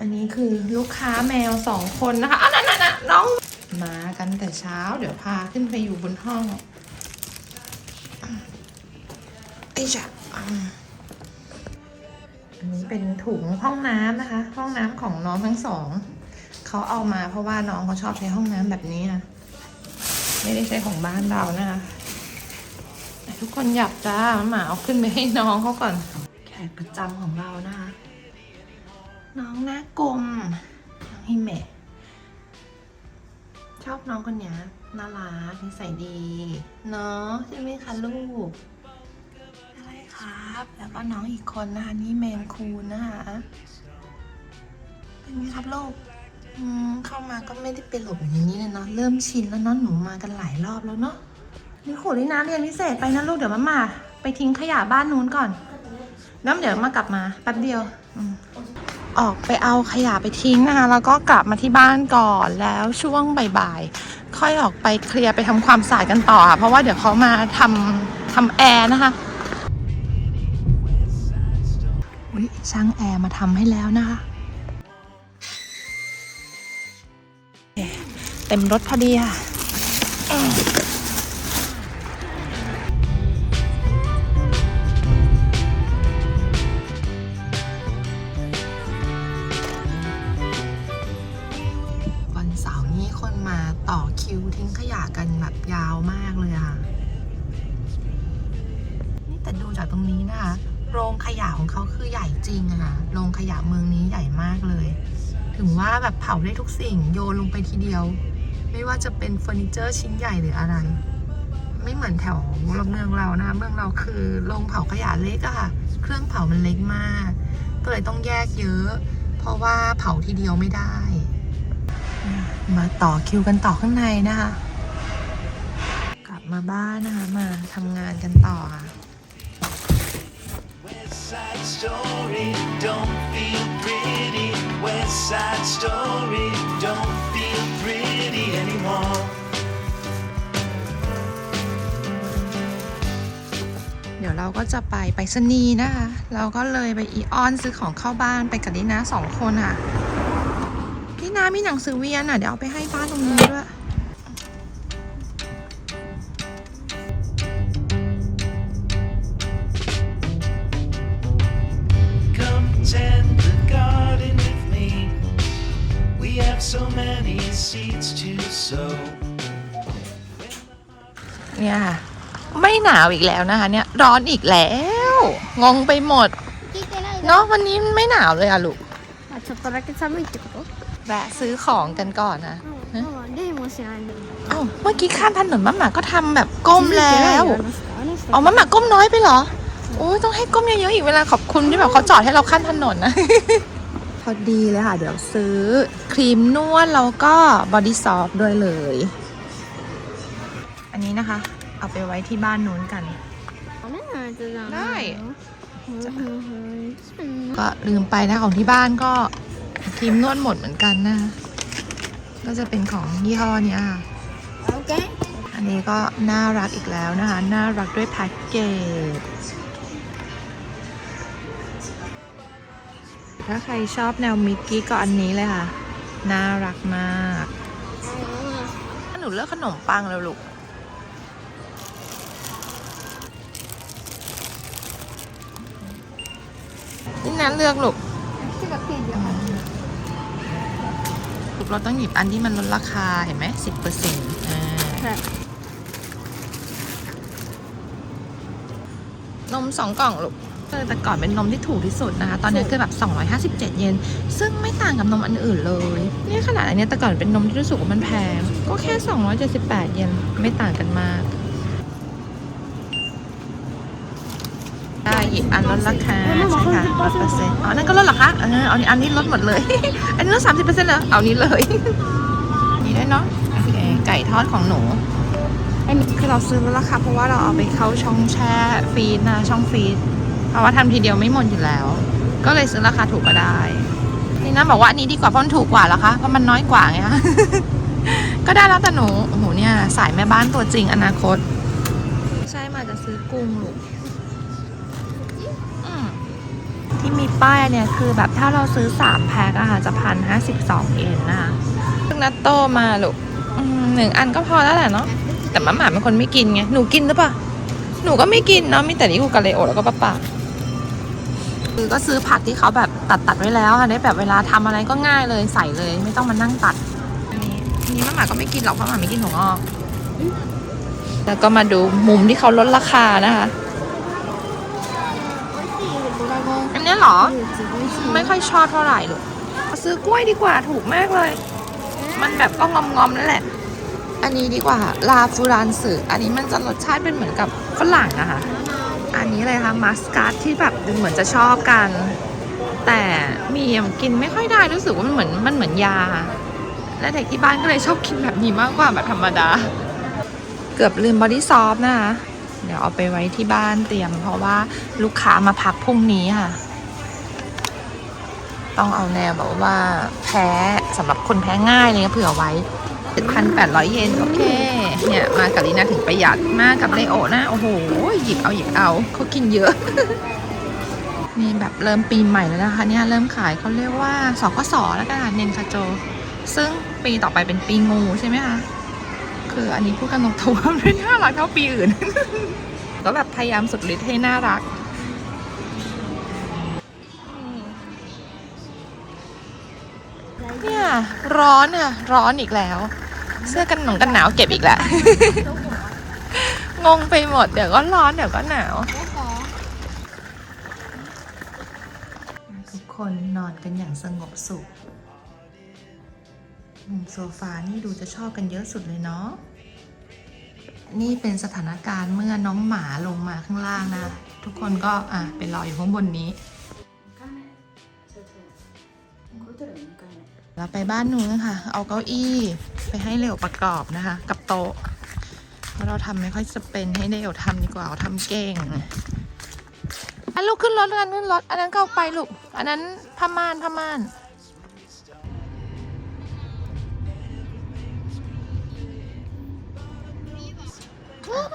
อันนี้คือลูกค้าแมวสองคนนะคะนั่นนั่นน้อง มากันแต่เช้า เดี๋ยวพาขึ้นไปอยู่บนห้องไอ้จ้ะอะอันนี้เป็นถุงห้องน้ำนะคะ ห้องน้ำของน้องทั้งสอง เขาเอามาเพราะว่าน้องเขาชอบใช้ห้องน้ำแบบนี้นะ ไม่ได้ใช้ของบ้านเรานะคะทุกคนอยากจ้าหมาเอาขึ้นไปให้น้องเขาก่อน แขกประจำของเรานะคะ น้องหน้ากลมน้องฮิเมะชอบน้องคนนี้น่ารักนิสัยดีเนาะใช่ไหมคะลูกอะไรครับ แล้วก็น้องอีกคนนะคะนี่เมนคูนนะคะเป็นไงครับลูก เข้ามาก็ไม่ได้เป็นหลบอย่างนี้เลยเนาะเริ่มชินแล้วเนาะหนูมากันหลายรอบแล้วเนาะนี่ขูดนี่นะเรียนพิเศษไปนะลูกเดี๋ยวมามาไปทิ้งขยะบ้านนู้นก่อนแล้วเดี๋ยวมากลับมาแป๊บเดียวออกไปเอาขยะไปทิ้งนะคะแล้วก็กลับมาที่บ้านก่อนแล้วช่วงบ่ายๆค่อยออกไปเคลียร์ไปทำความสะอาดกันต่อค่ะเพราะว่าเดี๋ยวเขามาทำทำแอร์นะคะอุ๊ยช่างแอร์มาทำให้แล้วนะคะ เต็มรถพอดีค่ะวันเสาร์นี้คนมาต่อคิวทิ้งขยะกันแบบยาวมากเลยอะค่ะ นี่แต่ดูจากตรงนี้นะคะ โรงขยะของเขาคือใหญ่จริงอะค่ะ โรงขยะเมืองนี้ใหญ่มากเลย ถึงว่าแบบเผาได้ทุกสิ่งโยนลงไปทีเดียว ไม่ว่าจะเป็นเฟอร์นิเจอร์ชิ้นใหญ่หรืออะไร ไม่เหมือนแถวเมืองเรานะเมืองเราคือโรงเผาขยะเล็กอะค่ะ เครื่องเผามันเล็กมาก ก็เลยต้องแยกเยอะ เพราะว่าเผาทีเดียวไม่ได้ มาต่อคิวกันต่อข้างในนะคะ กลับมาบ้านนะคะ มาทำงานกันต่อค่ะ Side Story don't feel pretty. West Side Story don't เดี๋ยวเราก็จะไปไปสนีย์นะคะ เราก็เลยไปอีออนซื้อของเข้าบ้านไปกับดินาสองคนอะดินามีหนังสือเวียนอะ เดี๋ยวเอาไปให้บ้านตรงนี้ด้วย เนี่ยค่ะไม่หนาวอีกแล้วนะคะ เนี่ยร้อนอีกแล้ว งงไปหมด 聞いてない เนาะวันนี้ไม่หนาวเลยอะลูก あちょっとだけ寒いってこと แวะซื้อของกันก่อนนะ うんママ例も知らないんだよ เอ้าเมื่อกี้ข้ามถนนมะหมาก็ทำแบบก้มแล้ว 気づいてないよあの人あの人 เอามะหมาก้มน้อยไปเหรอ โอ้ยต้องให้ก้มเยอะๆอีกเวลาขอบคุณที่แบบเขาจอดให้เราขั้นถนนนะ พอดีเลยค่ะ เดี๋ยวซื้อครีมนวดแล้วก็บอดี้ซอฟด้วยเลย ันนี้นะคะ เอาไปไว้ที่บ้านนู้นกัน ได้ ก็ลืมไปนะของที่บ้านก็ทิมนวดหมดเหมือนกันนะ ก็จะเป็นของยี่ห้อนี้อะ อันนี้ก็น่ารักอีกแล้วนะคะ น่ารักด้วยแพ็กเกจ ถ้าใครชอบแนวมิกกี้ก็อันนี้เลยค่ะ น่ารักมาก หนูเลือกขนมปังแล้วลูก นี่นั้นเลือกลูกลูกเราต้องหยิบอันที่มันลดราคาเห็นไหมสิบเปอร์เซ็นต์นมสองกล่องลูกแต่ก่อนเป็นนมที่ถูกที่สุดนะคะ ตอนนี้คือแบบ 257 เยน ซึ่งไม่ต่างกับนมอันอื่นเลย นี่ขนาดอันนี้แต่ก่อนเป็นนมที่รู้สึกว่ามันแพง ก็แค่ 278 เยน ไม่ต่างกันมาก ได้หยิบอันลดราคาใช่ค่ะลดเปอร์เซ็นต์อ๋อนั่นก็ลดเหรอคะเออเอาอันนี้ลดหมดเลย อันนี้ลด30%เหรอเอานี้เลยนี่ได้เนาะโอเคไก่ทอดของหนูคือเราซื้อแล้วล่ะค่ะเพราะว่าเราเอาไปเข้าช่องแช่ฟีดนะช่องฟีดเพราะว่าทำทีเดียวไม่หมดอยู่แล้ว ก็เลยซื้อราคาถูกก็ได้ นี่นะบอกว่าอันนี้ดีกว่าเพราะมันถูกกว่าเหรอคะเพราะมันน้อยกว่าไงคะก็ได้แล้วแต่หนูโอ้โหเนี่ยสายแม่บ้านตัวจริงอนาคต ใช่มาจะซื้อกุ้งลูก ที่มีป้ายเนี่ยคือแบบถ้าเราซื้อสามแพ็คอะค่ะจะพันห้าสิบสองเยนนะคะซึ่งนัตโตมาลูกหนึ่งอันก็พอแล้วแหละเนาะแต่มาหมาเป็นคนไม่กินไงหนูกินหรือเปล่าหนูก็ไม่กินเนาะมีแต่นี่กูกาเลโอแล้วก็ป้าป่าคือก็ซื้อผักที่เขาแบบตัดตัดไว้แล้วค่ะได้แบบเวลาทำอะไรก็ง่ายเลยใส่เลย ไม่ต้องมานั่งตัดอันนี้อันนี้มาหมาก็ไม่กินหรอกเพราะหมาไม่กินถั่วงอกแล้วก็มาดูมุมที่เขาลดราคานะคะ อัน เนี้ยเหรอ ไม่ค่อยชอบเท่าไหร่หรอกซื้อกล้วยดีกว่าถูกมากเลย มันแบบก็งอมๆนั่นแหละ อันนี้ดีกว่าลาฟูรานสึอันนี้มันจะรสชาติเป็นเหมือนกับฝรั่งอะค่ะ อันนี้เลยค่ะมัสการ์ดที่แบบดูเหมือนจะชอบกัน แต่มียังกินไม่ค่อยได้รู้สึกว่ามันเหมือนมันเหมือนยา และเด็กที่บ้านก็เลยชอบกินแบบนี้มากกว่าแบบธรรมดา เกือบลืมบอดี้ซอฟนะคะเดี๋ยวเอาไปไว้ที่บ้านเตรียม เพราะว่าลูกค้ามาพักพรุ่งนี้ค่ะ ต้องเอาแนวแบบว่าแพ้สำหรับคนแพ้ง่ายเลยเผื่อไว้7,800เยนโอเค เนี่ย มากับลีน่าถึงประหยัดมากกับเลโอนะ โอ้โห หยิบเอาหยิบเอาเขากินเยอะนี่แบบเริ่มปีใหม่แล้วนะคะเนี่ยเริ่มขายเขาเรียกว่าสกสแล้วกันเนนคาโจ ซึ่งปีต่อไปเป็นปีงูใช่ไหมคะคืออันนี้พูดกันตรงๆไม่น่ารักเท่าปีอื่น ก็แบบพยายามสุดฤทธิ์ให้น่ารัก ร้อนอะ ร้อนอีกแล้ว เสื้อกันหนงกันหนาวเก็บอีกแล้วงงไปหมด เดี๋ยวก็ร้อนเดี๋ยวก็หนาว ทุกคนนอนกันอย่างสงบสุข มุมโซฟานี่ดูจะชอบกันเยอะสุดเลยเนาะ นี่เป็นสถานการณ์เมื่อน้องหมาลงมาข้างล่างนะ ทุกคนก็อะไปรออยู่ข้างบนนี้ เราไปบ้านนู้นค่ะ เอาเก้าอี้ไปให้เร็วประกอบนะคะ กับโต๊ะ เพราะเราทำไม่ค่อยจะเป็นให้เร็วทำดีกว่าเราทำเก่ง อันลูกขึ้นรถกันขึ้นรถ อันนั้นก็เอาไปลูก อันนั้นผ้าม่านผ้าม่าน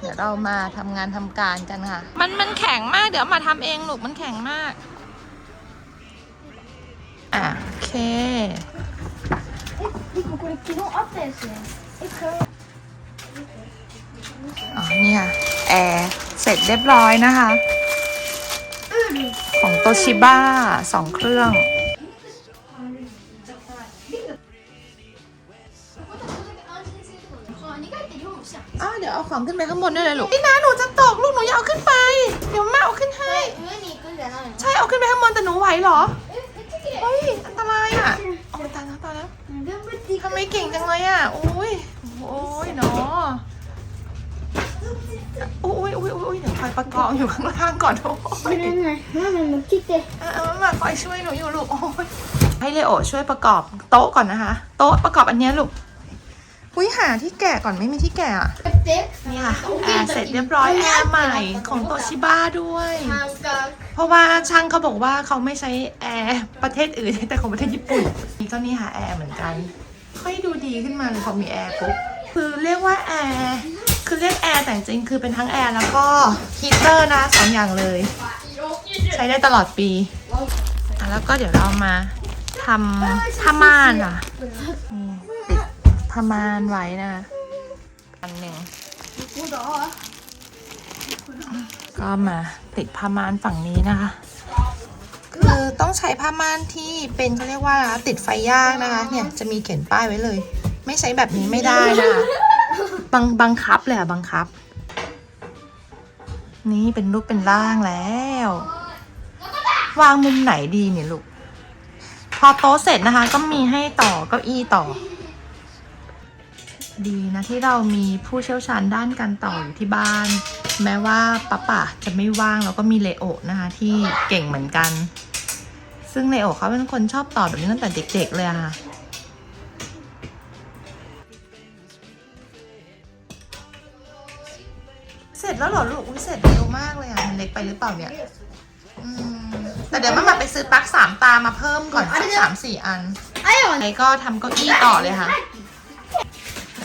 เดี๋ยวเรามาทำงานทำการกันค่ะ มันมันแข็งมาก เดี๋ยวมาทำเองลูกมันแข็งมาก อะโอเค これ昨日あったやつやえこれ อ๋อเนี่ยแอร์เสร็จเรียบร้อยนะคะ ของโตชิบ้าสองเครื่อง อ้าวเดี๋ยวเอาของขึ้นไปข้างบนได้เลยลูกนี่นะหนูจะตกลูกหนูอย่าเอาขึ้นไป เดี๋ยวแม่เอาขึ้นให้ 上に行くんじゃないの ใช่เอาขึ้นไปข้างบนแต่หนูไหวเหรอ えめっちゃ綺麗 เฮ้ย อันตรายอ่ะโอ้ตายแล้วตายแล้ว 頑張っていく ทำไมเก่งจังเลยอะโอ้ยโอ้ยเนาะโอ้ยโอ้ยโอ้ยเดี๋ยวคอยประกองอยู่ข้างล่างก่อนโอ้ยนั่นไงนั่นมันคิดเตามาคอยช่วยหนูอยู่ลูกโอ้ยให้เลโอช่วยประกอบโต๊ะก่อนนะคะ โต๊ะประกอบอันนี้ลูกอุ้ยหาที่แกะก่อนไม่มีที่แกะอะ เนี่ค่ะเสร็จเรียบร้อยแอร์ใหม่ของโตชิบ้าด้วย เพราะว่าช่างเขาบอกว่าเขาไม่ใช้แอร์ประเทศอื่นแต่ของประเทศญี่ปุ่นนี่ก็นี่ค่ะแอร์เหมือนกัน ค่อยดูดีขึ้นมาเลยพอมีแอร์ปุ๊บคือเรียกว่าแอร์คือเรียกแอร์แต่จริงคือเป็นทั้งแอร์แล้วก็ฮีเตอร์นะสองอย่างเลย ใช้ได้ตลอดปีแล้วก็เดี๋ยวเรามาทำผ้าม่านอะติดผ้าม่านไว้นะ ก็มาติดผ้าม่านฝั่งนี้นะคะ คือต้องใช้ผ้าม่านที่เป็นเขาเรียกว่าติดไฟยากนะคะ เนี่ยจะมีเขียนป้ายไว้เลย ไม่ใช้แบบนี้ไม่ได้นะคะบังบังคับเลยอะบังคับ นี่เป็นรูปเป็นร่างแล้ว วางมุมไหนดีเนี่ยลูก พอโต๊ะเสร็จนะคะ ก็มีให้ต่อเก้าอี้ต่อ ดีนะที่เรามีผู้เชี่ยวชาญด้านการต่ออยู่ที่บ้าน แม้ว่าป้าป่าจะไม่ว่างแล้วก็มีเลโอนะคะที่เก่งเหมือนกัน ซึ่งเลโอเขาเป็นคนชอบต่อแบบนี้ตั้งแต่เด็ก ๆ เลยค่ะเสร็จแล้วหรอลูกอุ้ยเสร็จเร็วมากเลยอะมันเล็กไปหรือเปล่าเนี่ยแต่เดี๋ยวมามาไปซื้อปลั๊กสามตามาเพิ่มก่อนสักสามสี่อัน ไอ้หก็ทำเก้าอี้ต่อเลยค่ะ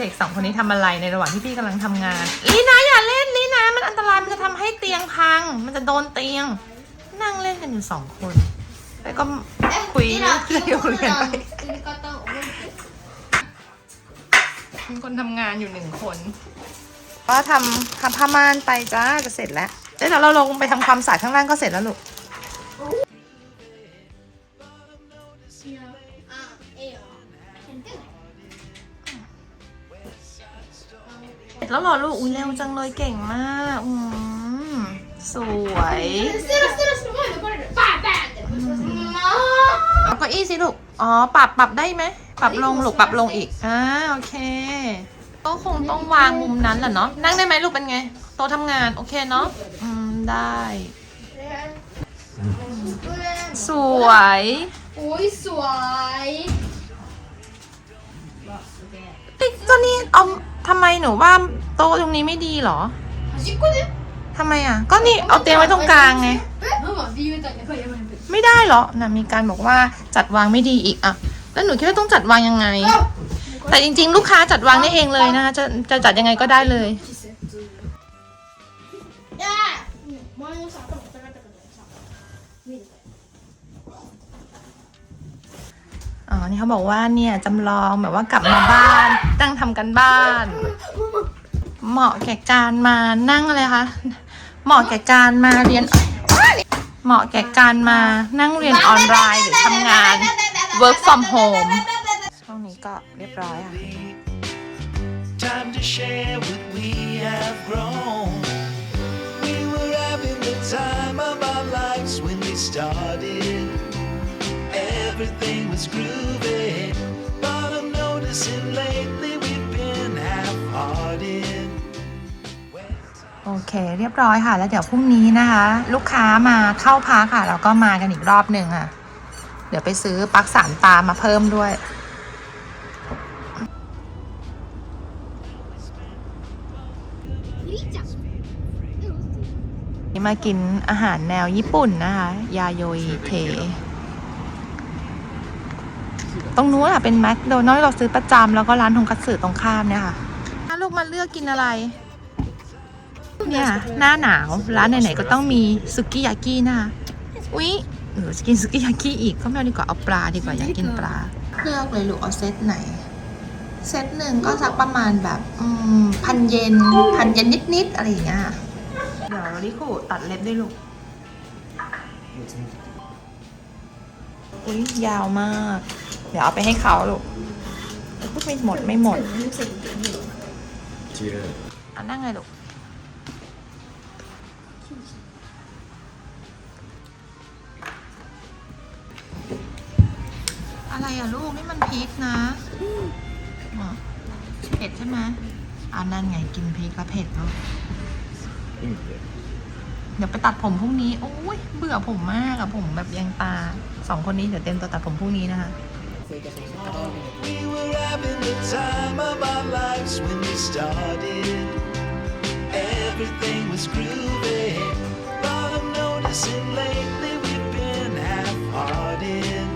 เด็กสองคนนี้ทำอะไรในระหว่างที่พี่กำลังทำงานลีนาอย่าเล่นลีนามันอันตรายมันจะทำให้เตียงพัง มันจะโดนเตียง นั่งเล่นกันอยู่สองคน แล้วก็คุยเรื่องเรียนไปคนทำงานอยู่หนึ่งคน ก็ทำทำผ้าม่านไปจ้าจะเสร็จแล้วเดี๋ยวเราลงไปทำความสะอาดข้างล่างก็เสร็จแล้วลูก แล้วหล่อลูกอุ้ยเร็วจังเลยเก่งมากอืมสวยเอาเก้าอี้สิลูก อ๋อ ปรับปรับได้ไหม ปรับลงลูกปรับลงอีก อ่าโอเค ก็คงต้องวางมุมนั้นแหละเนาะ นั่งได้ไหมลูกเป็นไง โต๊ะทำงานโอเคเนาะ อืม ได้ สวย อุ้ยสวยติ๊กตัวนี้อม ทำไมหนูว่าโต๊ะตรงนี้ไม่ดีเหรอ 端っこで ทำไมอ่ะ ก็นี่เอาเตียงไว้ตรงกลางไง えママビーみたいにやばいやばいやばい ไม่ได้เหรอนะมีการบอกว่าจัดวางไม่ดีอีกอ่ะ แล้วหนูคิดว่าต้องจัดวางยังไง แต่จริง ๆ ลูกค้าจัดวางได้เองเลยนะคะจะจะจัดยังไงก็ได้เลย い อ๋อ นี่เขาบอกว่าเนี่ยจำลองแบบว่ากลับมาบ้านตั้งทำกันบ้าน เหมาะแก่การมานั่งอะไรคะ เหมาะแก่การมาเรียน เหมาะแก่การมานั่งเรียนออนไลน์หรือทำงาน work from home ช่วงนี้ก็เรียบร้อยค่ะ Time to share what we have grown. We were having the time of our lives when we started. everything was groovy. But I'm noticing lately we've been half-hearted. โอเค เรียบร้อยค่ะ แล้วเดี๋ยวพรุ่งนี้นะคะ ลูกค้ามาเข้าพักค่ะ แล้วก็มากันอีกรอบหนึ่งค่ะ เดี๋ยวไปซื้อปักสารตามาเพิ่มด้วย นี่มากินอาหารแนวญี่ปุ่นนะคะ ยาโยเท ตรงนู้นอะเป็นแมคโดนัลด์เราซื้อประจำแล้วก็ร้านทงคัตสึตรงข้ามเนี่ยค่ะถ้าลูกมาเลือกกินอะไร เนี่ยหน้าหนาวร้านไหนๆก็ต้องมีซุกิยากินะคะอุ๊ยหนูจะกินซุกิยากิอีกก็ไม่เอาดีกว่าเอาปลาดีกว่าอยากกินปลาเลือกเลยลูกเอาเซตไหน เซตหนึ่งก็สักประมาณแบบอืมพันเยนพันเยนนิดๆอะไรอย่างเงี้ยค่ะเดี๋ยวลิคูตัดเล็บด้วยลูกอุ้ยยาวมากเดี๋ยวเอาไปให้เขาลูกพูดไม่หมดไม่หมดอะนั่งไงลูกอะไรอะลูกนี่มันพริกนะอ๋อเผ็ดใช่ไหมอ่านั่นไงกินพริกแล้วเผ็ดเนาะเดี๋ยวไปตัดผมพรุ่งนี้ โอ้ย เบื่อผมมากอะผมแบบยังตา สองคนนี้เดี๋ยวเต็มตัวตัดผมพรุ่งนี้นะคะ We were having the time of our lives when we started. Everything was groovy, but I'm noticing lately we've been half-hearted.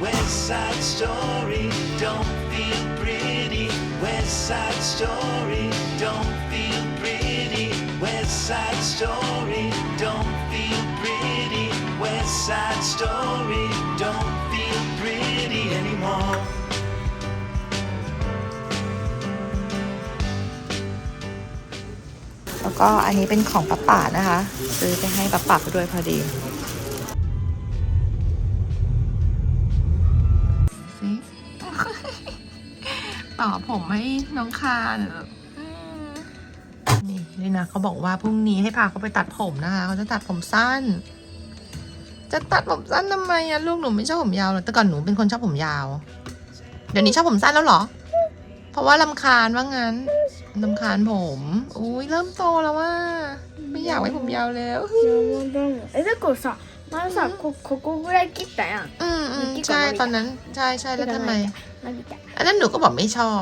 West Side Story don't feel pretty. West Side Story don't feel pretty. West Side Story don't feel pretty. West Side Story แล้วก็อันนี้เป็นของป้าป่านะคะ ซื้อไปให้ป้าป่าด้วยพอดีต่อผมให้น้องคานเหรออืมนี่นี่นะเขาบอกว่าพรุ่งนี้ให้พาเขาไปตัดผมนะคะเขาจะตัดผมสั้น จะตัดผมสั้นทำไมอะลูกหนูไม่ชอบผมยาวเลยแต่ก่อนหนูเป็นคนชอบผมยาว เดี๋ยวนี้ชอบผมสั้นแล้วเหรอ เพราะว่าลำคาญว่างั้น ลำคาญผม อุ้ยเริ่มโตแล้วว่า ไม่อยากไว้ผมยาวแล้ว えだからさ前さこここぐらい切ったやん อืมอืม กี่กว่า ใช่ นาฬิกา ตอนนั้น ใช่ใช่แล้วทำไม 伸びた อันนั้นหนูก็บอกไม่ชอบ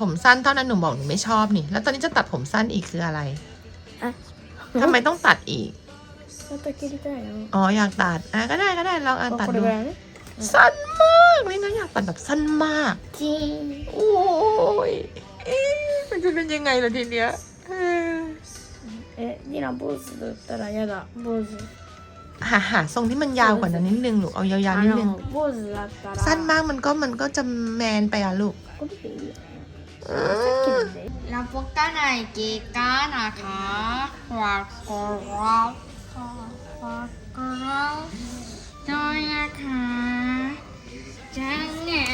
ผมสั้นเท่านั้นหนูบอกหนูไม่ชอบนี่ แล้วตอนนี้จะตัดผมสั้นอีกคืออะไร อ่ะ ทำไมต้องตัดอีก また切りたいよ อ๋ออยากตัด อ่ะก็ได้ก็ได้ลองอ่ะตัด これ ดู ぐらいね สั้นมากนี่นะอยากตัดแบบสั้นมาก ジーン โอ้ย เอ๊ะมันจะเป็นยังไงล่ะทีเนี้ยเออ えリナ坊主だったらやだ坊主 หาหาทรงที่มันยาวกว่านั้นนิดนึงลูกเอายาว あ ๆนิดนึง の坊主だったら สั้นมากมันก็มันก็จะแมนไปอ่ะลูก これでいいよさっきので เราพบกันในกีตาร์นะคะฝากกดไลค์ฝากกดไลค์ด้วยนะคะจังแหน่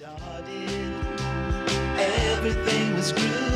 started, everything was good.